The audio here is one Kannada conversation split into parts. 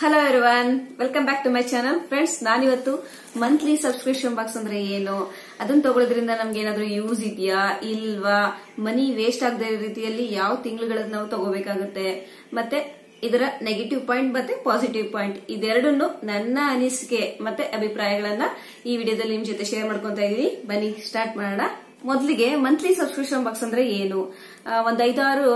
Hello everyone welcome back to my channel friends ನಾನಿವತ್ತು ಮಂತ್ಲಿ ಸಬ್ಸ್ಕ್ರಿಪ್ಷನ್ ಬಾಕ್ಸ್ ಅಂದ್ರೆ ಏನು? ಅದನ್ನ ತಗೊಳ್ಳೋದ್ರಿಂದ ನಮ್ಗೆ ಏನಾದ್ರೂ ಯೂಸ್ ಇದೆಯಾ? ಇಲ್ವಾ? ಮನಿ ವೇಸ್ಟ್ ಆಗದ ರೀತಿಯಲ್ಲಿ ಯಾವ ತಿಂಗಳುಗಳನ್ನ ನಾವು ತಗೋಬೇಕಾಗುತ್ತೆ? ಮತ್ತೆ ಇದರ ನೆಗೆಟಿವ್ ಪಾಯಿಂಟ್ ಮತ್ತೆ ಪಾಸಿಟಿವ್ ಪಾಯಿಂಟ್ ಇದೆರಡನ್ನು ನನ್ನ ಅನಿಸಿಕೆ ಮತ್ತೆ ಅಭಿಪ್ರಾಯಗಳನ್ನ ಈ ವಿಡಿಯೋದಲ್ಲಿ ನಿಮ್ ಜೊತೆ ಶೇರ್ ಮಾಡ್ಕೊತಾ ಇದೀನಿ. ಬನ್ನಿ ಸ್ಟಾರ್ಟ್ ಮಾಡೋಣ. ಮೊದಲಿಗೆ ಮಂತ್ಲಿ ಸಬ್ಸ್ಕ್ರಿಪ್ಷನ್ ಬಾಕ್ಸ್ ಅಂದ್ರೆ ಏನು? ಒಂದ್ ಐದಾರು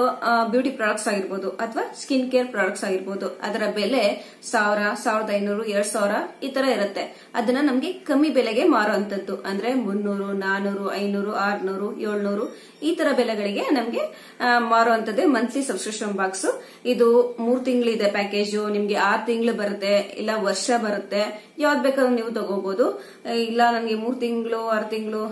ಬ್ಯೂಟಿ ಪ್ರಾಡಕ್ಟ್ಸ್ ಆಗಿರ್ಬೋದು ಅಥವಾ ಸ್ಕಿನ್ ಕೇರ್ ಪ್ರಾಡಕ್ಟ್ಸ್ ಆಗಿರ್ಬೋದು. ಅದರ ಬೆಲೆ ಸಾವಿರ, ಸಾವಿರದ ಐನೂರು, ಎರಡ್ ಸಾವಿರ ಈ ತರ ಇರುತ್ತೆ. ಅದನ್ನ ನಮ್ಗೆ ಕಮ್ಮಿ ಬೆಲೆಗೆ ಮಾರುವಂತದ್ದು ಅಂದ್ರೆ ಮುನ್ನೂರು, ನಾನೂರು, ಐನೂರು, ಆರ್ನೂರು, ಏಳ್ನೂರು ಈ ತರ ಬೆಲೆಗಳಿಗೆ ನಮ್ಗೆ ಮಾರುವಂತದ್ದೇ ಮಂತ್ಲಿ ಸಬ್ಸ್ಕ್ರಿಪ್ಷನ್ ಬಾಕ್ಸ್ ಇದು ಮೂರ್ ಇದೆ ಪ್ಯಾಕೇಜು ನಿಮ್ಗೆ ಆರ್ ತಿಂಗಳು ಬರುತ್ತೆ, ಇಲ್ಲ ವರ್ಷ ಬರುತ್ತೆ. ಯಾವ್ದು ಬೇಕಾದ್ರೂ ನೀವು ತಗೋಬಹುದು ಇಲ್ಲ, ನಮ್ಗೆ ಮೂರ್ ತಿಂಗಳು, ಆರು ತಿಂಗಳು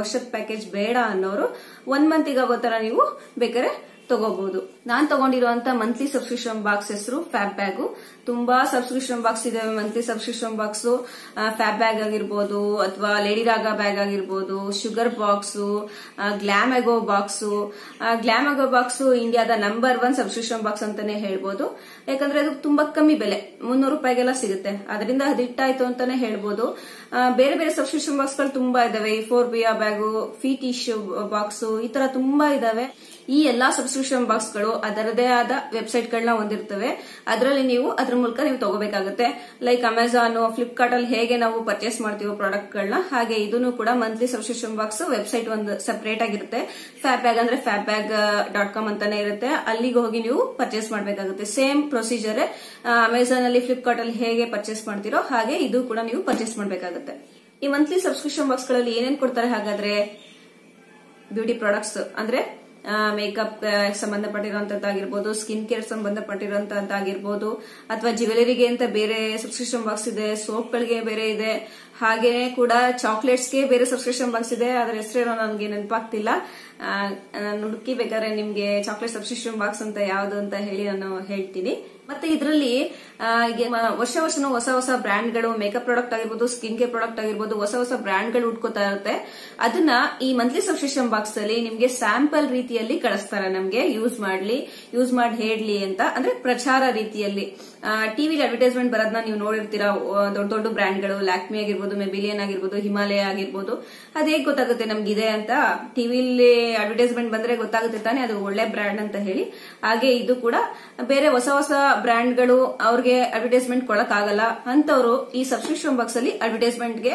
ವರ್ಷದ ಪ್ಯಾಕೇಜ್ ಬೇಡ ಅನ್ನೋರು ಒನ್ ಮಂತ್ ಆಗೋ ತರ ನೀವು ಬೇಕಾದ್ರೆ ತಗೋಬಹುದು ನಾನ್ ತಗೊಂಡಿರುವಂತ ಮಂತ್ಲಿ ಸಬ್ಸ್ಕ್ರಿಪ್ಷನ್ ಬಾಕ್ಸ್ ಹೆಸರು ಫ್ಯಾಬ್ ಬ್ಯಾಗ್ ತುಂಬಾ ಸಬ್ಸ್ಕ್ರಿಪ್ಷನ್ ಬಾಕ್ಸ್ ಇದಾವೆ. Monthly subscription box Fab Bag ಆಗಿರ್ಬೋದು, ಅಥವಾ ಲೇಡಿ ರಾಗ ಬ್ಯಾಗ್ ಆಗಿರ್ಬೋದು ಶುಗರ್ ಬಾಕ್ಸ್ ಗ್ಲಾಮೆಗೋ ಬಾಕ್ಸ್ ಎಗೋ ಬಾಕ್ಸ್ ಇಂಡಿಯಾದ ನಂಬರ್ ಒನ್ ಸಬ್ಸ್ಕ್ರಿಪ್ಷನ್ ಬಾಕ್ಸ್ ಅಂತಾನೆ ಹೇಳ್ಬೋದು. ಯಾಕಂದ್ರೆ ಅದು ತುಂಬಾ ಕಮ್ಮಿ ಬೆಲೆ. ಮುನ್ನೂರು ರೂಪಾಯಿಗೆಲ್ಲ ಸಿಗುತ್ತೆ. ಅದರಿಂದ ಅದಿಟ್ಟಾಯ್ತು ಅಂತಾನೆ ಹೇಳ್ಬೋದು. ಬೇರೆ ಬೇರೆ ಸಬ್ಸ್ಕ್ರಿಪ್ಷನ್ ಬಾಕ್ಸ್ಗಳು ತುಂಬಾ ಇದಾವೆ. ಫೋರ್ ಬಿಯಾ ಬ್ಯಾಗು ಫೀ ಟಿಶ್ಯೂ ಬಾಕ್ಸ್ ಈ ತರ ತುಂಬಾ ಇದಾವೆ. ಈ ಎಲ್ಲಾ ಸಬ್ಸ್ಕ್ರಿಪ್ಷನ್ ಬಾಕ್ಸ್ಗಳು ಅದರದೇ ಆದ ವೆಬ್ಸೈಟ್ ಗಳನ್ನ ಹೊಂದಿರ್ತವೆ ಅದರಲ್ಲಿ ನೀವು ಅದ್ರ ಮೂಲಕ ನೀವು ತಗೋಬೇಕಾಗುತ್ತೆ. ಲೈಕ್ ಅಮೆಝಾನ್ ಫ್ಲಿಪ್ಕಾರ್ಟ್ ಅಲ್ಲಿ ಹೇಗೆ ನಾವು ಪರ್ಚೇಸ್ ಮಾಡ್ತೀವೋ ಪ್ರಾಡಕ್ಟ್ ಗಳನ್ನ, ಹಾಗೆ ಇದನ್ನು ಕೂಡ ಮಂತ್ಲಿ ಸಬ್ಸ್ಕ್ರಿಪ್ಷನ್ ಬಾಕ್ಸ್ ವೆಬ್ಸೈಟ್ ಒಂದು ಸಪರೇಟ್ ಆಗಿರುತ್ತೆ. ಫ್ಯಾಬ್ ಬ್ಯಾಗ್ ಅಂದ್ರೆ ಫ್ಯಾಬ್ ಬ್ಯಾಗ್ ಡಾಟ್ ಕಾಮ್ ಅಂತಾನೆ ಇರುತ್ತೆ. ಅಲ್ಲಿಗೆ ಹೋಗಿ ನೀವು ಪರ್ಚೇಸ್ ಮಾಡಬೇಕಾಗುತ್ತೆ. ಸೇಮ್ ಪ್ರೊಸೀಜರ್ ಅಮೆಝಾನ್ ಅಲ್ಲಿ ಫ್ಲಿಪ್ಕಾರ್ಟ್ ಅಲ್ಲಿ ಹೇಗೆ ಪರ್ಚೇಸ್ ಮಾಡ್ತೀರೋ ಹಾಗೆ ಇದು ಕೂಡ ನೀವು ಪರ್ಚೇಸ್ ಮಾಡಬೇಕಾಗುತ್ತೆ. ಈ ಮಂತ್ಲಿ ಸಬ್ಸ್ಕ್ರಿಪ್ಷನ್ ಬಾಕ್ಸ್ಗಳಲ್ಲಿ ಏನೇನ್ ಕೊಡ್ತಾರೆ? ಹಾಗಾದ್ರೆ ಬ್ಯೂಟಿ ಪ್ರಾಡಕ್ಟ್ಸ್ ಅಂದ್ರೆ ಮೇಕಪ್ ಸಂಬಂಧಪಟ್ಟಿರುವಂತದ್ದಾಗಿರ್ಬೋದು ಸ್ಕಿನ್ ಕೇರ್ ಸಂಬಂಧಪಟ್ಟಿರುವಂತದ್ದಾಗಿರ್ಬೋದು, ಅಥವಾ ಜ್ಯುವೆಲರಿಗೆ ಅಂತ ಬೇರೆ ಸಬ್ಸ್ಕ್ರಿಪ್ಷನ್ ಬಾಕ್ಸ್ ಇದೆ ಸೋಪ್ ಗಳಿಗೆ ಬೇರೆ ಇದೆ ಹಾಗೇನೆ ಕೂಡ ಚಾಕ್ಲೇಟ್ಸ್ಗೆ ಬೇರೆ ಸಬ್ಸ್ಕ್ರಿಪ್ಷನ್ ಬಾಕ್ಸ್ ಇದೆ. ಅದರ ಹೆಸರೇನೋ ನನಗೆ ನೆನಪಾಗ್ತಿಲ್ಲ. ನಾನು ಹುಡುಕಿ ಬೇಕಾದ್ರೆ ನಿಮ್ಗೆ ಚಾಕ್ಲೇಟ್ ಸಬ್ಸ್ಕ್ರಿಪ್ಷನ್ ಬಾಕ್ಸ್ ಅಂತ ಯಾವ್ದು ಅಂತ ಹೇಳಿ ನಾನು ಹೇಳ್ತೀನಿ. ಮತ್ತೆ ಇದರಲ್ಲಿ ವರ್ಷ ವರ್ಷನೂ ಹೊಸ ಹೊಸ ಬ್ರ್ಯಾಂಡ್ಗಳು ಮೇಕಪ್ ಪ್ರಾಡಕ್ಟ್ ಆಗಿರ್ಬೋದು ಸ್ಕಿನ್ ಕೇರ್ ಪ್ರಾಡಕ್ಟ್ ಆಗಿರ್ಬೋದು, ಹೊಸ ಹೊಸ ಬ್ರ್ಯಾಂಡ್ಗಳು ಉಟ್ಕೋತಾ ಇರುತ್ತೆ. ಅದನ್ನ ಈ ಮಂತ್ಲಿ ಸಬ್ಸ್ಕ್ರಿಪ್ಷನ್ ಬಾಕ್ಸ್ ಅಲ್ಲಿ ನಿಮ್ಗೆ ಸ್ಯಾಂಪಲ್ ರೀತಿಯಲ್ಲಿ ಕಳಿಸ್ತಾರೆ ನಮ್ಗೆ. ಯೂಸ್ ಮಾಡ್ಲಿ ಯೂಸ್ ಮಾಡಿ ಹೇಳಲಿ ಅಂತ. ಅಂದ್ರೆ ಪ್ರಚಾರ ರೀತಿಯಲ್ಲಿ. ಟಿವಿಲಿ ಅಡ್ವರ್ಟೈಸ್ಮೆಂಟ್ ಬರೋದನ್ನ ನೀವು ನೋಡಿರ್ತೀರಾ ದೊಡ್ಡ ದೊಡ್ಡ ಬ್ರ್ಯಾಂಡ್ಗಳು ಲ್ಯಾಕ್ಮಿ ಆಗಿರ್ಬೋದು ಮೆಬಿಲಿಯನ್ ಆಗಿರ್ಬೋದು ಹಿಮಾಲಯ ಆಗಿರ್ಬೋದು, ಅದ್ ಹೇಗೆ ಗೊತ್ತಾಗುತ್ತೆ ಇದೆ ಅಂತ ಟಿವಿಲಿ ಅಡ್ವರ್ಟೈಸ್ಮೆಂಟ್ ಬಂದ್ರೆ ಗೊತ್ತಾಗುತ್ತೆ ತಾನೆ, ಅದು ಒಳ್ಳೆ ಬ್ರ್ಯಾಂಡ್ ಅಂತ ಹೇಳಿ. ಹಾಗೆ ಇದು ಕೂಡ ಬೇರೆ ಹೊಸ ಹೊಸ ಬ್ರ್ಯಾಂಡ್ಗಳು ಅವ್ರಿಗೆ ಅಡ್ವರ್ಟೈಸ್ಮೆಂಟ್ ಕೊಡಕ್ ಆಗಲ್ಲ ಅಂತವರು ಈ ಸಬ್ಸ್ಕ್ರಿಪ್ಷನ್ ಬಾಕ್ಸ್ ಅಲ್ಲಿ ಅಡ್ವರ್ಟೈಸ್ಮೆಂಟ್ಗೆ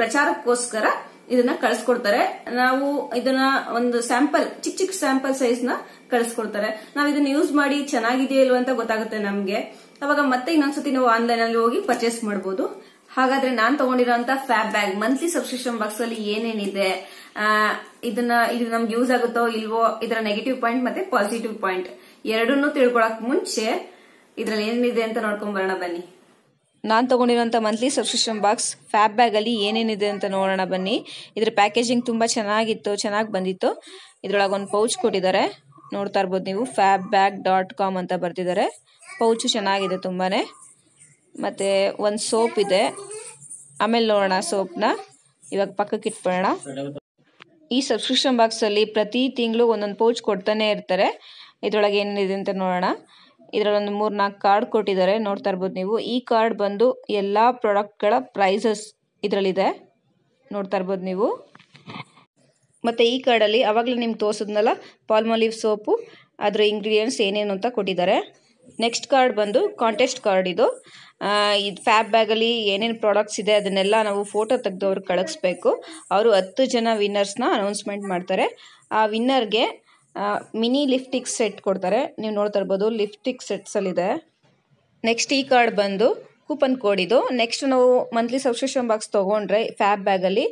ಪ್ರಚಾರಕ್ಕೋಸ್ಕರ ಇದನ್ನ ಕಳಿಸ್ಕೊಡ್ತಾರೆ. ನಾವು ಇದನ್ನ ಒಂದು ಸ್ಯಾಂಪಲ್ ಚಿಕ್ಕ ಚಿಕ್ಕ ಸ್ಯಾಂಪಲ್ ಸೈಜ್ನ ಕಳಿಸ್ಕೊಡ್ತಾರೆ. ನಾವು ಇದನ್ನ ಯೂಸ್ ಮಾಡಿ ಚೆನ್ನಾಗಿದೆಯಾ ಇಲ್ವಾ ಅಂತ ಗೊತ್ತಾಗುತ್ತೆ ನಮ್ಗೆ. ಅವಾಗ ಮತ್ತೆ ಇನ್ನೊಂದ್ಸತಿ ನಾವು ಆನ್ಲೈನ್ ಅಲ್ಲಿ ಹೋಗಿ ಪರ್ಚೇಸ್ ಮಾಡಬಹುದು ಹಾಗಾದ್ರೆ ನಾನ್ ತಗೊಂಡಿರೋಂತ Fab Bag monthly subscription box ಅಲ್ಲಿ ಏನೇನಿದೆ ಇದನ್ನ ಇದು ನಮ್ಗೆ ಯೂಸ್ ಆಗುತ್ತೋ ಇಲ್ವೋ, ಇದರ ನೆಗೆಟಿವ್ ಪಾಯಿಂಟ್ ಮತ್ತೆ ಪಾಸಿಟಿವ್ ಪಾಯಿಂಟ್ ಎರಡನ್ನೂ ತಿಳ್ಕೊಳಕ್ ಮುಂಚೆ ಇದ್ರಲ್ಲಿ ಏನಿದೆ ಅಂತ ನೋಡ್ಕೊಂಡ್ ಬರೋಣ ಬನ್ನಿ. ನಾನು ತೊಗೊಂಡಿರೋಂಥ ಮಂತ್ಲಿ ಸಬ್ಸ್ಕ್ರಿಪ್ಷನ್ ಬಾಕ್ಸ್ ಫ್ಯಾಬ್ ಬ್ಯಾಗಲ್ಲಿ ಏನೇನಿದೆ ಅಂತ ನೋಡೋಣ ಬನ್ನಿ. ಇದ್ರ ಪ್ಯಾಕೇಜಿಂಗ್ ತುಂಬ ಚೆನ್ನಾಗಿತ್ತು, ಚೆನ್ನಾಗಿ ಬಂದಿತ್ತು. ಇದ್ರೊಳಗೆ ಒಂದು ಪೌಚ್ ಕೊಟ್ಟಿದ್ದಾರೆ. ನೋಡ್ತಾ ಇರ್ಬೋದು ನೀವು. ಫ್ಯಾಬ್ ಬ್ಯಾಗ್ ಡಾಟ್ ಕಾಮ್ ಅಂತ ಬರ್ತಿದ್ದಾರೆ ಪೌಚು ಚೆನ್ನಾಗಿದೆ ತುಂಬಾ ಮತ್ತು ಒಂದು ಸೋಪ್ ಇದೆ. ಆಮೇಲೆ ನೋಡೋಣ ಸೋಪ್ನ. ಇವಾಗ ಪಕ್ಕಕ್ಕೆ ಇಟ್ಕೊಳ್ಳೋಣ. ಈ ಸಬ್ಸ್ಕ್ರಿಪ್ಷನ್ ಬಾಕ್ಸಲ್ಲಿ ಪ್ರತಿ ತಿಂಗಳು ಒಂದೊಂದು ಪೌಚ್ ಕೊಡ್ತಾನೆ ಇರ್ತಾರೆ. ಇದರೊಳಗೆ ಏನಿದೆ ಅಂತ ನೋಡೋಣ. ಇದರಲ್ಲಿ ಒಂದು ಮೂರು ನಾಲ್ಕು ಕಾರ್ಡ್ ಕೊಟ್ಟಿದ್ದಾರೆ. ನೋಡ್ತಾ ಇರ್ಬೋದು ನೀವು. ಈ ಕಾರ್ಡ್ ಬಂದು ಎಲ್ಲ ಪ್ರಾಡಕ್ಟ್ಗಳ ಪ್ರೈಸಸ್ ಇದರಲ್ಲಿದೆ. ನೋಡ್ತಾ ಇರ್ಬೋದು ನೀವು. ಮತ್ತು ಈ ಕಾರ್ಡಲ್ಲಿ ಆವಾಗಲೇ ನಿಮ್ಗೆ ತೋರಿಸಿದ್ನಲ್ಲ, ಪಾಲ್ಮೊಲಿವ್ ಸೋಪು, ಅದರ ಇಂಗ್ರೀಡಿಯೆಂಟ್ಸ್ ಏನೇನು ಅಂತ ಕೊಟ್ಟಿದ್ದಾರೆ. ನೆಕ್ಸ್ಟ್ ಕಾರ್ಡ್ ಬಂದು ಕಾಂಟೆಸ್ಟ್ ಕಾರ್ಡ್ ಇದು. ಇದು ಫ್ಯಾಬ್ ಬ್ಯಾಗಲ್ಲಿ ಏನೇನು ಪ್ರಾಡಕ್ಟ್ಸ್ ಇದೆ ಅದನ್ನೆಲ್ಲ ನಾವು ಫೋಟೋ ತೆಗೆದು ಅವ್ರಿಗೆ ಕಳಿಸ್ಬೇಕು. ಅವರು ಹತ್ತು ಜನ ವಿನ್ನರ್ಸ್ನ ಅನೌನ್ಸ್ಮೆಂಟ್ ಮಾಡ್ತಾರೆ. ಆ ವಿನ್ನರ್ಗೆ ಮಿನಿ ಲಿಫ್ಟಿಕ್ ಸೆಟ್ ಕೊಡ್ತಾರೆ. ನೀವು ನೋಡ್ತಾ ಇರ್ಬೋದು ಲಿಫ್ಟಿಕ್ ಸೆಟ್ಸಲ್ಲಿದೆ ನೆಕ್ಸ್ಟ್ ಈ ಕಾರ್ಡ್ ಬಂದು ಕೂಪನ್ ಕೋಡ್ ಇದು. ನೆಕ್ಸ್ಟ್ ನಾವು ಮಂತ್ಲಿ ಸಬ್ಸ್ಕ್ರಿಪ್ಷನ್ ಬಾಕ್ಸ್ ತೊಗೊಂಡ್ರೆ ಫ್ಯಾಬ್ ಬ್ಯಾಗಲ್ಲಿ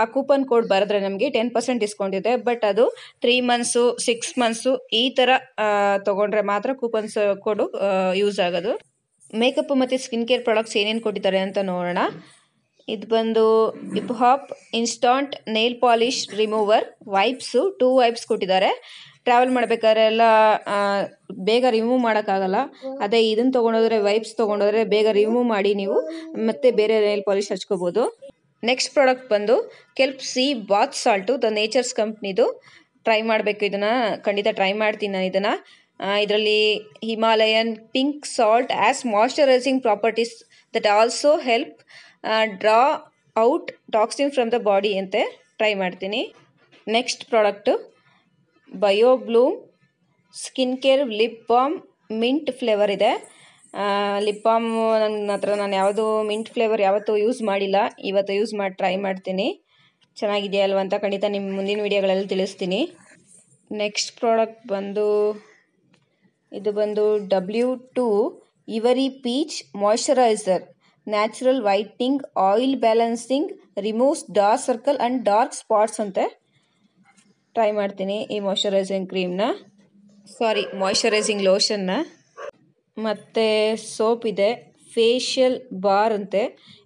ಆ ಕೂಪನ್ ಕೋಡ್ ಬರೆದ್ರೆ ನಮಗೆ ಟೆನ್ ಪರ್ಸೆಂಟ್ ಡಿಸ್ಕೌಂಟ್ ಇದೆ. ಬಟ್ ಅದು ತ್ರೀ ಮಂತ್ಸು ಸಿಕ್ಸ್ ಮಂತ್ಸು ಈ ಥರ ತಗೊಂಡ್ರೆ ಮಾತ್ರ ಕೂಪನ್ಸ್ ಕೋಡು ಯೂಸ್ ಆಗೋದು. ಮೇಕಪ್ ಮತ್ತು ಸ್ಕಿನ್ ಕೇರ್ ಪ್ರಾಡಕ್ಟ್ಸ್ ಏನೇನು ಕೊಟ್ಟಿದ್ದಾರೆ ಅಂತ ನೋಡೋಣ. ಇದು ಬಂದು hip hop instant nail polish remover wipes two wipes ಕೊಟ್ಟಿದ್ದಾರೆ. ಟ್ರಾವೆಲ್ ಮಾಡ್ಬೇಕಾದ್ರೆ ಎಲ್ಲ ಬೇಗ ರಿಮೂವ್ ಮಾಡೋಕ್ಕಾಗಲ್ಲ. ಅದೇ ಇದನ್ನು ತೊಗೊಂಡೋದ್ರೆ ವೈಪ್ಸ್ ತೊಗೊಂಡೋದ್ರೆ ಬೇಗ ರಿಮೂವ್ ಮಾಡಿ ನೀವು ಮತ್ತೆ ಬೇರೆ ನೇಲ್ ಪಾಲಿಶ್ ಹಚ್ಕೋಬೋದು. ನೆಕ್ಸ್ಟ್ ಪ್ರಾಡಕ್ಟ್ ಬಂದು kelp sea bath salt the nature's ಕಂಪ್ನಿದು ಟ್ರೈ ಮಾಡಬೇಕು ಇದನ್ನು. ಖಂಡಿತ ಟ್ರೈ ಮಾಡ್ತೀನಿ ನಾನು ಇದನ್ನು. ಇದರಲ್ಲಿ Himalayan pink salt as moisturising properties that also help draw out toxin from the body ಅಂತೆ. ಟ್ರೈ ಮಾಡ್ತೀನಿ. Next product Biobloom skin care lip balm mint flavour ಇದೆ. ಲಿಪ್ ಬಾಮ್ ನನ್ನ ಹತ್ರ ನಾನು ಯಾವುದು ಮಿಂಟ್ ಫ್ಲೇವರ್ ಯಾವತ್ತೂ ಯೂಸ್ ಮಾಡಿಲ್ಲ. ಇವತ್ತು ಯೂಸ್ ಮಾಡಿ ಟ್ರೈ ಮಾಡ್ತೀನಿ. ಚೆನ್ನಾಗಿದೆಯಲ್ವ ಅಂತ ಖಂಡಿತ ನಿಮ್ಮ ಮುಂದಿನ ವೀಡಿಯೋಗಳಲ್ಲಿ ತಿಳಿಸ್ತೀನಿ. ನೆಕ್ಸ್ಟ್ ಪ್ರಾಡಕ್ಟ್ ಬಂದು, ಇದು ಬಂದು W two ivory peach moisturiser natural whitening oil balancing removes dark circle and dark spots ಅಂತೆ. ಟ್ರೈ ಮಾಡ್ತೀನಿ ಈ ಮಾಯ್ಶ್ಚರೈಸಿಂಗ್ ಕ್ರೀಮ್ನ ಸಾರಿ ಮಾಯ್ಶ್ಚರೈಸಿಂಗ್ ಲೋಷನ್ನ ಮತ್ತು ಸೋಪ್ ಇದೆ. ಫೇಶಿಯಲ್ ಬಾರ್ ಅಂತೆ.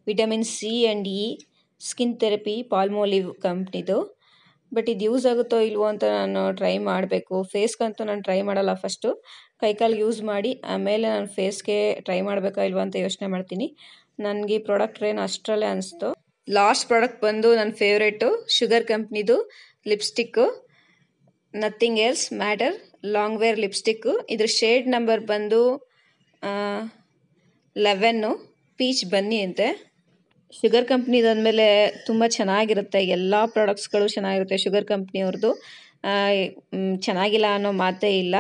Vitamin C and E skin therapy Palmolive ಕಂಪ್ನಿದು ಬಟ್ ಇದು ಯೂಸ್ ಆಗುತ್ತೋ ಇಲ್ವೋ ಅಂತ ನಾನು ಟ್ರೈ ಮಾಡಬೇಕು. ಫೇಸ್ಗಂತೂ ನಾನು ಟ್ರೈ ಮಾಡಲ್ಲ ಫಸ್ಟು ಕೈಕಾಲಿಗೆ ಯೂಸ್ ಮಾಡಿ, ಆಮೇಲೆ ನಾನು ಫೇಸ್ಗೆ ಟ್ರೈ ಮಾಡಬೇಕಾ ಇಲ್ವೋ ಅಂತ ಯೋಚನೆ ಮಾಡ್ತೀನಿ. ನನಗೆ ಈ ಪ್ರಾಡಕ್ಟ್ ಏನು ಅಷ್ಟರಲ್ಲೇ ಅನಿಸ್ತು. ಲಾಸ್ಟ್ ಪ್ರಾಡಕ್ಟ್ ಬಂದು ನನ್ನ ಫೇವ್ರೇಟು ಶುಗರ್ ಕಂಪ್ನಿದು lipstick nothing else matter long wear lipstick ಇದ್ರ ಶೇಡ್ ನಂಬರ್ ಬಂದು ಲೆವೆನ್ನು ಪೀಚ್ ಬನ್ನಿ ಅಂತೆ. ಶುಗರ್ ಕಂಪ್ನಿದಾದ್ಮೇಲೆ ತುಂಬ ಚೆನ್ನಾಗಿರುತ್ತೆ. ಎಲ್ಲ ಪ್ರಾಡಕ್ಟ್ಸ್ಗಳು ಚೆನ್ನಾಗಿರುತ್ತೆ ಶುಗರ್ ಕಂಪ್ನಿಯವ್ರದ್ದು ಚೆನ್ನಾಗಿಲ್ಲ ಅನ್ನೋ ಮಾತೇ ಇಲ್ಲ.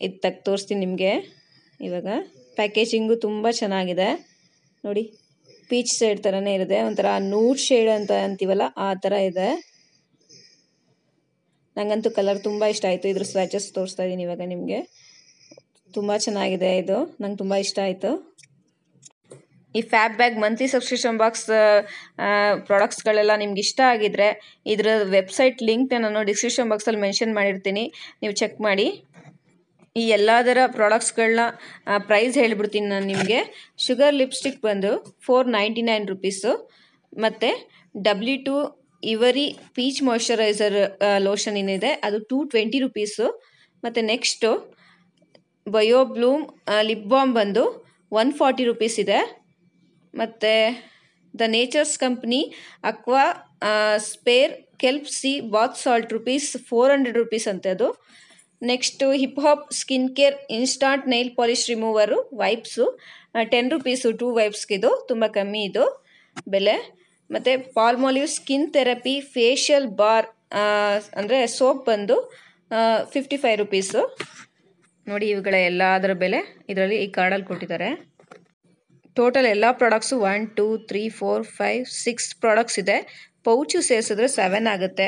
ಇದು ತಗ್ ತೋರಿಸ್ತೀನಿ ನಿಮಗೆ. ಇವಾಗ ಪ್ಯಾಕೇಜಿಂಗು ತುಂಬ ಚೆನ್ನಾಗಿದೆ. ನೋಡಿ ಪೀಚ್ ಶೇಡ್ ಥರನೇ ಇದೆ ಒಂಥರ ನೂಡ್ ಶೇಡ್ ಅಂತ ಅಂತೀವಲ್ಲ, ಆ ಥರ ಇದೆ. ನನಗಂತೂ ಕಲರ್ ತುಂಬ ಇಷ್ಟ ಆಯಿತು. ಇದ್ರ ಸ್ವ್ಯಾಚಸ್ ತೋರಿಸ್ತಾ ಇದ್ದೀನಿ ಇವಾಗ ನಿಮಗೆ. ತುಂಬ ಚೆನ್ನಾಗಿದೆ ಇದು. ನಂಗೆ ತುಂಬ ಇಷ್ಟ ಆಯಿತು. ಈ Fab Bag monthly subscription box ಪ್ರಾಡಕ್ಟ್ಸ್ಗಳೆಲ್ಲ ನಿಮ್ಗೆ ಇಷ್ಟ ಆಗಿದ್ರೆ ಇದರ ವೆಬ್ಸೈಟ್ ಲಿಂಕ್ನ ನಾನು ಡಿಸ್ಕ್ರಿಪ್ಷನ್ ಬಾಕ್ಸಲ್ಲಿ ಮೆನ್ಷನ್ ಮಾಡಿರ್ತೀನಿ. ನೀವು ಚೆಕ್ ಮಾಡಿ. ಈ ಎಲ್ಲದರ ಪ್ರಾಡಕ್ಟ್ಸ್ಗಳನ್ನ ಪ್ರೈಸ್ ಹೇಳಿಬಿಡ್ತೀನಿ ನಾನು ನಿಮಗೆ. ಶುಗರ್ ಲಿಪ್ಸ್ಟಿಕ್ ಬಂದು ಫೋರ್ ನೈಂಟಿ ನೈನ್ ರುಪೀಸು ಮತ್ತು W two ivory peach moisturiser lotion ಏನಿದೆ, ಅದು ಟೂ ಟ್ವೆಂಟಿ ರುಪೀಸು ಮತ್ತು next bio Bloom lip balm ಬಂದು ಒನ್ ಫಾರ್ಟಿ ರುಪೀಸ್ ಇದೆ. ಮತ್ತು the nature's company aqua spare kelp sea bath salt rupees four hundred rupees ಅಂತೆ ಅದು. Next hip hop skin care instant nail polish remover wipes ten rupees two ವೈಪ್ಸ್ಗಿದು ತುಂಬ ಕಮ್ಮಿ ಇದು ಬೆಲೆ. ಮತ್ತು Palmolive skin therapy facial bar ಅಂದರೆ ಸೋಪ್ ಬಂದು ಫಿಫ್ಟಿ ಫೈವ್ ರುಪೀಸು ನೋಡಿ ಇವುಗಳ ಎಲ್ಲದರ ಬೆಲೆ ಇದರಲ್ಲಿ ಈ ಕಾರ್ಡಲ್ಲಿ ಕೊಟ್ಟಿದ್ದಾರೆ. ಟೋಟಲ್ ಎಲ್ಲ products one two three four five six products ಇದೆ. ಪೌಚು ಸೇರಿಸಿದ್ರೆ ಸೆವೆನ್ ಆಗುತ್ತೆ.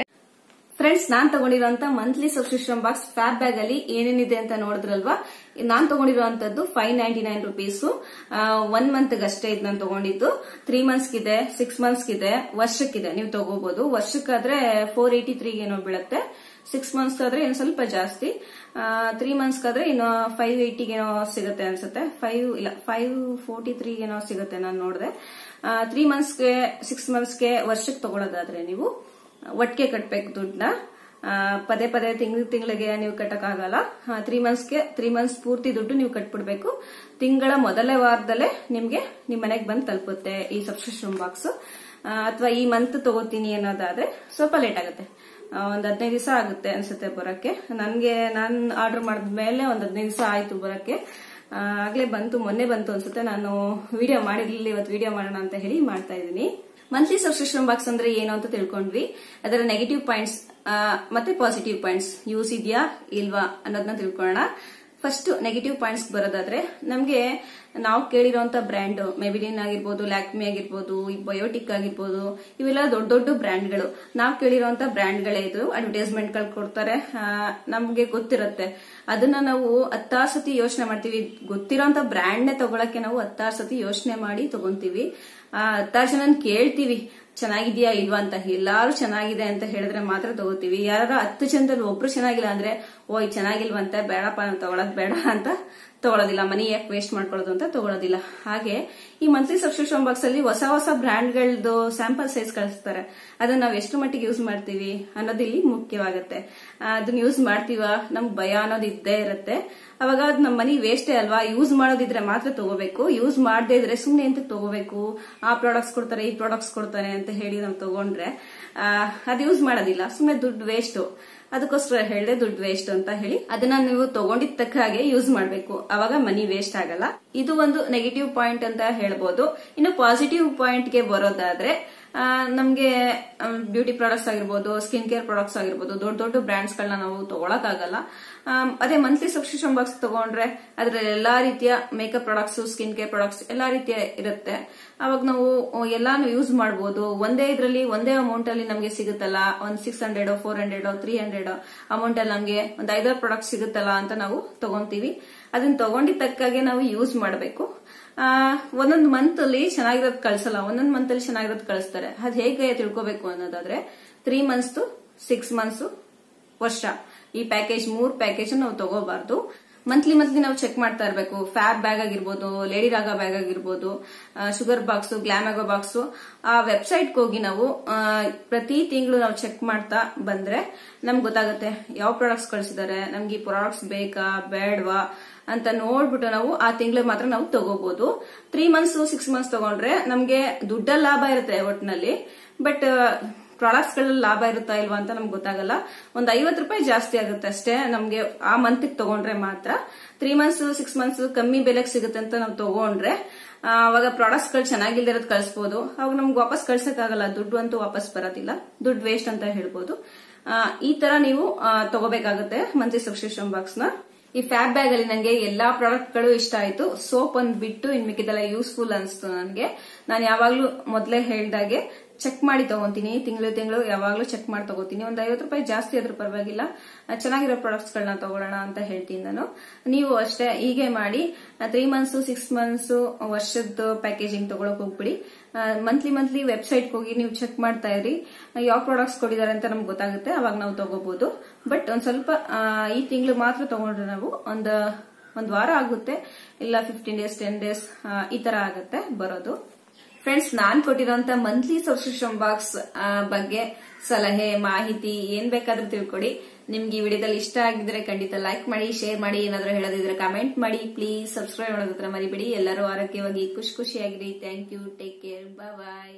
ಫ್ರೆಂಡ್ಸ್ ನಾನ್ ತಗೊಂಡಿರುವಂತ monthly subscription box Fab Bag ಅಲ್ಲಿ ಏನೇನಿದೆ ಅಂತ ನೋಡಿದ್ರಲ್ವಾ? ನಾನ್ ತಗೊಂಡಿರುವಂತದ್ದು five ninety nine rupees one month ಅಷ್ಟೇ ಇದು ನಾನು ತಗೊಂಡಿದ್ದು. ತ್ರೀ ಮಂತ್ಸ್ ಇದೆ ಸಿಕ್ಸ್ ಮಂತ್ಸ್ ಇದೆ ವರ್ಷಕ್ಕಿದೆ. ನೀವು ತಗೋಬಹುದು ವರ್ಷಕ್ಕಾದ್ರೆ ಫೋರ್ ಏಯ್ಟಿ ತ್ರೀ ಏನೋ ಬೀಳುತ್ತೆ. ಸಿಕ್ಸ್ ಮಂತ್ಸ್ ಆದ್ರೆ ಇನ್ನು ಸ್ವಲ್ಪ ಜಾಸ್ತಿ. ತ್ರೀ ಮಂತ್ಸ್ ಆದ್ರೆ ಇನ್ನು ಫೈವ್ ಏಯ್ಟಿಗೆ ಏನೋ ಸಿಗುತ್ತೆ ಅನ್ಸುತ್ತೆ. ಫೈವ್ ಇಲ್ಲ ಫೈವ್ ಫೋರ್ಟಿ ತ್ರೀ ಏನೋ ಸಿಗುತ್ತೆ ನಾನು ನೋಡಿದೆ. ತ್ರೀ ಮಂತ್ಸ್ಗೆ ಸಿಕ್ಸ್ ಮಂತ್ಸ್ಗೆ ವರ್ಷಕ್ಕೆ ತಗೊಳ್ಳೋದಾದ್ರೆ ನೀವು ಒಟ್ಟಿಗೆ ಕಟ್ಬೇಕು ದುಡ್ಡನ್ನ. ಪದೇ ಪದೇ ತಿಂಗಳು ತಿಂಗಳಿಗೆ ನೀವು ಕಟ್ಟಕ್ಕಾಗಲ್ಲ. ತ್ರೀ ಮಂತ್ಸ್ಗೆ ತ್ರೀ ಮಂತ್ಸ್ ಪೂರ್ತಿ ದುಡ್ಡು ನೀವು ಕಟ್ಬಿಡ್ಬೇಕು. ತಿಂಗಳ ಮೊದಲೇ ವಾರದಲ್ಲೇ ನಿಮಗೆ ನಿಮ್ಮ ಮನೆಗೆ ಬಂದು ತಲುಪುತ್ತೆ ಈ ಸಬ್ಸ್ಕ್ರಿಪ್ಷನ್ ಬಾಕ್ಸ್. ಅಥವಾ ಈ ಮಂತ್ ತಗೋತೀನಿ ಅನ್ನೋದಾದ್ರೆ ಸ್ವಲ್ಪ ಲೇಟ್ ಆಗುತ್ತೆ. ಒಂದು ಹದಿನೈದು ದಿವಸ ಆಗುತ್ತೆ ಅನ್ಸುತ್ತೆ ಬರಕ್ಕೆ. ನನಗೆ, ನಾನು ಆರ್ಡರ್ ಮಾಡಿದ್ಮೇಲೆ ಒಂದು ಹದಿನೈದು ದಿವಸ ಆಯ್ತು ಬರಕ್ಕೆ. ಆಗ್ಲೇ ಬಂತು, ಮೊನ್ನೆ ಬಂತು ಅನ್ಸುತ್ತೆ. ನಾನು ವಿಡಿಯೋ ಮಾಡಿರಲಿಲ್ಲ, ಇವತ್ತು ವಿಡಿಯೋ ಮಾಡೋಣ ಅಂತ ಹೇಳಿ ಮಾಡ್ತಾ ಇದ್ದೀನಿ. ಮಂತ್ಲಿ ಸಬ್ಸ್ಕ್ರಿಪ್ಷನ್ ಬಾಕ್ಸ್ ಅಂದ್ರೆ ಏನು ಅಂತ ತಿಳ್ಕೊಂಡ್ವಿ. ಅದರ ನೆಗೆಟಿವ್ ಪಾಯಿಂಟ್ಸ್ ಮತ್ತೆ ಪಾಸಿಟಿವ್ ಪಾಯಿಂಟ್ಸ್ ಯೂಸ್ ಇದೆಯಾ, ಇಲ್ವಾ ಅನ್ನೋದನ್ನ ತಿಳ್ಕೊಳ್ಳೋಣ. ಫಸ್ಟ್ ನೆಗೆಟಿವ್ ಪಾಯಿಂಟ್ಸ್ ಬರೋದಾದ್ರೆ ನಮ್ಗೆ ನಾವು ಕೇಳಿರೋಂತ ಬ್ರ್ಯಾಂಡ್ ಮೆಬಿಲಿನ್ ಆಗಿರ್ಬೋದು ಲ್ಯಾಕ್ಮಿ ಆಗಿರ್ಬೋದು, ಈ ಬಯೋಟಿಕ್ ಆಗಿರ್ಬೋದು, ಇವೆಲ್ಲ ದೊಡ್ಡ ದೊಡ್ಡ ಬ್ರ್ಯಾಂಡ್ಗಳು ನಾವು ಕೇಳಿರೋಂತ ಬ್ರ್ಯಾಂಡ್ಗಳೇ ಇದು ಅಡ್ವರ್ಟೈಸ್ಮೆಂಟ್ಗಳು ಕೊಡ್ತಾರೆ. ನಮ್ಗೆ ಗೊತ್ತಿರುತ್ತೆ. ಅದನ್ನ ನಾವು ಹತ್ತಾರು ಸತಿ ಯೋಚನೆ ಮಾಡ್ತೀವಿ. ಗೊತ್ತಿರೋಂತ ಬ್ರ್ಯಾಂಡ್ ನೇ ತಗೊಳಕ್ಕೆ ನಾವು ಹತ್ತಾರು ಸತಿ ಯೋಚನೆ ಮಾಡಿ ತಗೊಂತೀವಿ. ಹತ್ತಾರು ಜನ ಕೇಳ್ತೀವಿ. ಚೆನ್ನಾಗಿದ್ಯಾ ಇಲ್ವಾ ಅಂತ. ಎಲ್ಲಾರು ಚೆನ್ನಾಗಿದೆ ಅಂತ ಹೇಳಿದ್ರೆ ಮಾತ್ರ ತಗೋತೀವಿ. ಯಾರು ಹತ್ತು ಜನದಲ್ಲಿ ಒಬ್ರು ಚೆನ್ನಾಗಿಲ್ಲ ಅಂದ್ರೆ, ಓಯ್, ಚೆನ್ನಾಗಿಲ್ವಂತೆ. ಬೇಡಪ್ಪ ನಾವು ತಗೊಳದ್ ಬೇಡ ಅಂತ ತಗೊಳೋದಿಲ್ಲ ಮನಿ ಯಾಕೆ ವೇಸ್ಟ್ ಮಾಡ್ಕೊಳ್ಳೋದು ಅಂತ ತಗೊಳೋದಿಲ್ಲ. ಹಾಗೆ ಈ ಮಂತ್ಲಿ ಸಬ್ಸ್ಕ್ರಿಪ್ಷನ್ ಬಾಕ್ಸ್ ಅಲ್ಲಿ ಹೊಸ ಹೊಸ ಬ್ರ್ಯಾಂಡ್ಗಳದ್ದು ಸ್ಯಾಂಪಲ್ ಸೈಜ್ ಕಳಿಸ್ತಾರೆ. ಅದನ್ನ ನಾವು ಎಷ್ಟು ಮಟ್ಟಿಗೆ ಯೂಸ್ ಮಾಡ್ತೀವಿ ಅನ್ನೋದು ಇಲ್ಲಿ ಮುಖ್ಯವಾಗುತ್ತೆ. ಅದನ್ನ ಯೂಸ್ ಮಾಡ್ತೀವ ನಮ್ಗೆ ಭಯ ಅನ್ನೋದು ಇದ್ದೇ ಇರುತ್ತೆ. ಅವಾಗ ಅದು ನಮ್ಮ ಮನಿ ವೇಸ್ಟೇ ಅಲ್ವಾ? ಯೂಸ್ ಮಾಡೋದಿದ್ರೆ ಮಾತ್ರ ತಗೋಬೇಕು. ಯೂಸ್ ಮಾಡದೇ ಇದ್ರೆ ಸುಮ್ಮನೆ ಅಂತ ತಗೋಬೇಕು? ಆ ಪ್ರಾಡಕ್ಟ್ಸ್ ಕೊಡ್ತಾರೆ, ಈ ಪ್ರಾಡಕ್ಟ್ಸ್ ಕೊಡ್ತಾರೆ ಅಂತ ಹೇಳಿ ನಾವು ತಗೊಂಡ್ರೆ ಅದು ಯೂಸ್ ಮಾಡೋದಿಲ್ಲ. ಸುಮ್ಮನೆ ದುಡ್ಡು ವೇಸ್ಟ್ ಅದಕ್ಕೋಸ್ಕರ ಹೇಳಿದೆ ದುಡ್ಡು ವೇಸ್ಟ್ ಅಂತ ಹೇಳಿ ಅದನ್ನ ನೀವು ತಗೊಂಡಿದ್ ತಕ್ಕ ಹಾಗೆ ಯೂಸ್ ಮಾಡಬೇಕು. ಅವಾಗ ಮನಿ ವೇಸ್ಟ್ ಆಗಲ್ಲ. ಇದು ಒಂದು ನೆಗೆಟಿವ್ ಪಾಯಿಂಟ್ ಅಂತ ಹೇಳ್ಬೋದು. ಇನ್ನು ಪಾಸಿಟಿವ್ ಪಾಯಿಂಟ್ಗೆ ಬರೋದಾದ್ರೆ ಆ, ನಮ್ಗೆ ಬ್ಯೂಟಿ ಪ್ರಾಡಕ್ಟ್ಸ್ ಆಗಿರ್ಬೋದು ಸ್ಕಿನ್ ಕೇರ್ ಪ್ರಾಡಕ್ಟ್ಸ್ ಆಗಿರ್ಬೋದು, ದೊಡ್ಡ ದೊಡ್ಡ ಬ್ರ್ಯಾಂಡ್ಸ್ ಗಳನ್ನ ನಾವು ತಗೊಳಕಾಗಲ್ಲ ಅದೇ ಮಂತ್ಲಿ ಸಬ್ಸ್ಕ್ರಿಪ್ಷನ್ ಬಾಕ್ಸ್ ತಗೊಂಡ್ರೆ ಅದ್ರಲ್ಲಿ ಎಲ್ಲಾ ರೀತಿಯ makeup products skin care products ಎಲ್ಲಾ ರೀತಿಯ ಇರುತ್ತೆ. ಅವಾಗ ನಾವು ಎಲ್ಲಾನು ಯೂಸ್ ಮಾಡಬಹುದು ಒಂದೇ ಇದ್ರಲ್ಲಿ ಒಂದೇ ಅಮೌಂಟ್ ಅಲ್ಲಿ ನಮಗೆ ಸಿಗುತ್ತಲ್ಲ. ಒಂದ್ six hundred four hundred three hundred amount ಅಲ್ಲಿ ನಮಗೆ ಒಂದ್ ಐದಾರು ಪ್ರಾಡಕ್ಟ್ ಸಿಗುತ್ತಲ್ಲ ಅಂತ ನಾವು ತಗೊಂತೀವಿ. ಅದನ್ನ ತಗೊಂಡಿದ್ದಕ್ಕಾಗಿ ನಾವು ಯೂಸ್ ಮಾಡಬೇಕು. ಒಂದೊಂದು ಮಂತ್ ಅಲ್ಲಿ ಚೆನ್ನಾಗಿರೋದ್ ಕಳ್ಸಲ್ಲ, ಒಂದೊಂದು ಮಂತ್ ಅಲ್ಲಿ ಚೆನ್ನಾಗಿರೋದ್ ಕಳಿಸ್ತಾರೆ. ಅದ್ ಹೇಗೆ ತಿಳ್ಕೊಬೇಕು ಅನ್ನೋದಾದ್ರೆ ತ್ರೀ ಮಂತ್ಸ್ ಸಿಕ್ಸ್ ಮಂತ್ಸ್ ವರ್ಷ. ಈ ಪ್ಯಾಕೇಜ್ ಮೂರ್ ಪ್ಯಾಕೇಜ್ ನಾವು ತಗೋಬಾರ್ದು. ಮಂತ್ಲಿ ಮಂತ್ಲಿ ನಾವು ಚೆಕ್ ಮಾಡ್ತಾ ಇರಬೇಕು. ಫ್ಯಾಬ್ ಬ್ಯಾಗ್ ಆಗಿರ್ಬೋದು ಲೇಡಿ ರಾಗ ಬ್ಯಾಗ್ ಆಗಿರ್ಬೋದು ಶುಗರ್ ಬಾಕ್ಸ್ ಗ್ಲಾಮಾಗೋ ಬಾಕ್ಸ್ ಆ ವೆಬ್ಸೈಟ್ಗೆ ಹೋಗಿ ನಾವು ಪ್ರತಿ ತಿಂಗಳು ನಾವು ಚೆಕ್ ಮಾಡ್ತಾ ಬಂದ್ರೆ ನಮ್ಗೆ ಗೊತ್ತಾಗುತ್ತೆ ಯಾವ ಪ್ರಾಡಕ್ಟ್ಸ್ ಕಳಿಸಿದ್ದಾರೆ ನಮ್ಗೆ ಈ ಪ್ರಾಡಕ್ಟ್ಸ್ ಬೇಕಾ, ಬೇಡವಾ ಅಂತ ನೋಡ್ಬಿಟ್ಟು ನಾವು ಆ ತಿಂಗಳು ಮಾತ್ರ ನಾವು ತಗೋಬಹುದು ತ್ರೀ ಮಂತ್ಸ್ ಸಿಕ್ಸ್ ಮಂತ್ಸ್ ತಗೊಂಡ್ರೆ ನಮ್ಗೆ ದುಡ್ಡ ಲಾಭ ಇರುತ್ತೆ ಒಟ್ಟಿನಲ್ಲಿ ಬಟ್ ಪ್ರಾಡಕ್ಟ್ಸ್ಗಳಲ್ಲಿ ಲಾಭ ಇರುತ್ತಾ ಇಲ್ವಾ ಅಂತ ನಮ್ಗೆ ಗೊತ್ತಾಗಲ್ಲ. ಒಂದ್ ಐವತ್ತು ರೂಪಾಯಿ ಜಾಸ್ತಿ ಆಗುತ್ತೆ ಅಷ್ಟೇ. ನಮ್ಗೆ ಆ ಮಂತ್ ತಗೊಂಡ್ರೆ ಮಾತ್ರ. ತ್ರೀ ಮಂತ್ಸ್ ಸಿಕ್ಸ್ ಮಂತ್ಸ್ ಕಮ್ಮಿ ಬೆಲೆಗೆ ಸಿಗುತ್ತೆ ಅಂತ ನಾವು ತಗೊಂಡ್ರೆ ಅವಾಗ ಪ್ರಾಡಕ್ಟ್ಸ್ಗಳು ಚೆನ್ನಾಗಿಲ್ದಿರೋದು ಕಳಿಸ್ಬೋದು. ಅವಾಗ ನಮ್ಗೆ ವಾಪಸ್ ಕಳ್ಸಕ್ಕಾಗಲ್ಲ. ದುಡ್ಡು ಅಂತೂ ವಾಪಸ್ ಬರೋದಿಲ್ಲ. ದುಡ್ಡು ವೇಸ್ಟ್ ಅಂತ ಹೇಳ್ಬೋದು. ಈ ತರ ನೀವು ತಗೋಬೇಕಾಗುತ್ತೆ ಮಂತ್ಲಿ ಸಬ್ಸ್ಕ್ರಿಪ್ಷನ್ ಬಾಕ್ಸ್ನ. ಈ ಫ್ಯಾಬ್ ಬ್ಯಾಗ್ ಅಲ್ಲಿ ನಂಗೆ ಎಲ್ಲಾ ಪ್ರಾಡಕ್ಟ್ಗಳು ಇಷ್ಟ ಆಯ್ತು. ಸೋಪ್ ಒಂದ್ ಬಿಟ್ಟು ಇನ್ ಮಿಕ್ಕಿದೆಲ್ಲ ಯೂಸ್ಫುಲ್ ಅನ್ಸ್ತು ನನಗೆ. ನಾನು ಯಾವಾಗ್ಲೂ ಮೊದಲೇ ಹೇಳ್ದಾಗೆ ಚೆಕ್ ಮಾಡಿ ತಗೊಂತೀನಿ, ತಿಂಗಳು ತಿಂಗಳು ಯಾವಾಗ್ಲೂ ಚೆಕ್ ಮಾಡಿ ತಗೋತೀನಿ. ಒಂದ್ ಐವತ್ತು ರೂಪಾಯಿ ಜಾಸ್ತಿ ಆದ್ರೂ ಪರವಾಗಿಲ್ಲ. ಚೆನ್ನಾಗಿರೋ ಪ್ರಾಡಕ್ಟ್ಸ್ ಗಳನ್ನ ತಗೊಳ್ಳೋಣ ಅಂತ ಹೇಳ್ತೀನಿ ನಾನು. ನೀವು ಅಷ್ಟೇ ಹೀಗೆ ಮಾಡಿ ತ್ರೀ ಮಂತ್ಸ್ ಸಿಕ್ಸ್ ಮಂತ್ಸ್ ವರ್ಷದ ಪ್ಯಾಕೇಜಿಂಗ್ ತಗೊಳಕ್ ಹೋಗ್ಬಿಡಿ. ಮಂತ್ಲಿ ಮಂತ್ಲಿ ವೆಬ್ಸೈಟ್ ಹೋಗಿ ನೀವು ಚೆಕ್ ಮಾಡ್ತಾ ಇರಿ. ಯಾವ ಪ್ರಾಡಕ್ಟ್ಸ್ ಕೊಡಿದ್ದಾರೆ ಅಂತ ನಮ್ಗೆ ಗೊತ್ತಾಗುತ್ತೆ. ಅವಾಗ ನಾವು ತಗೋಬಹುದು ಬಟ್ ಒಂದ್ ಸ್ವಲ್ಪ ಈ ತಿಂಗಳು ಮಾತ್ರ ತಗೊಂಡ್ರೆ ನಾವು ಒಂದು, ಒಂದ್ ವಾರ ಆಗುತ್ತೆ. ಇಲ್ಲ ಫಿಫ್ಟೀನ್ ಡೇಸ್ ಟೆನ್ ಡೇಸ್ ಈ ತರ ಆಗುತ್ತೆ ಬರೋದು. ಫ್ರೆಂಡ್ಸ್ ನಾನ್ ಕೊಟ್ಟಿರೋಂತ ಮಂತ್ಲಿ ಸಬ್ಸ್ಕ್ರಿಪ್ಷನ್ ಬಾಕ್ಸ್ ಬಗ್ಗೆ ಸಲಹೆ, ಮಾಹಿತಿ ಏನ್ ಬೇಕಾದ್ರೂ ತಿಳ್ಕೊಡಿ. ನಿಮ್ಗೆ ಈ ವಿಡಿಯೋದಲ್ಲಿ ಇಷ್ಟ ಆಗಿದ್ರೆ ಖಂಡಿತ ಲೈಕ್ ಮಾಡಿ ಶೇರ್ ಮಾಡಿ, ಏನಾದ್ರೂ ಹೇಳೋದಿದ್ರೆ ಕಮೆಂಟ್ ಮಾಡಿ. ಪ್ಲೀಸ್ ಸಬ್ಸ್ಕ್ರೈಬ್ ಮಾಡೋದ್ರ ಮರಿಬೇಡಿ. ಎಲ್ಲರೂ ಆರೋಗ್ಯವಾಗಿ, ಖುಷಿ ಖುಷಿಯಾಗಿರಿ. Thank you take care bye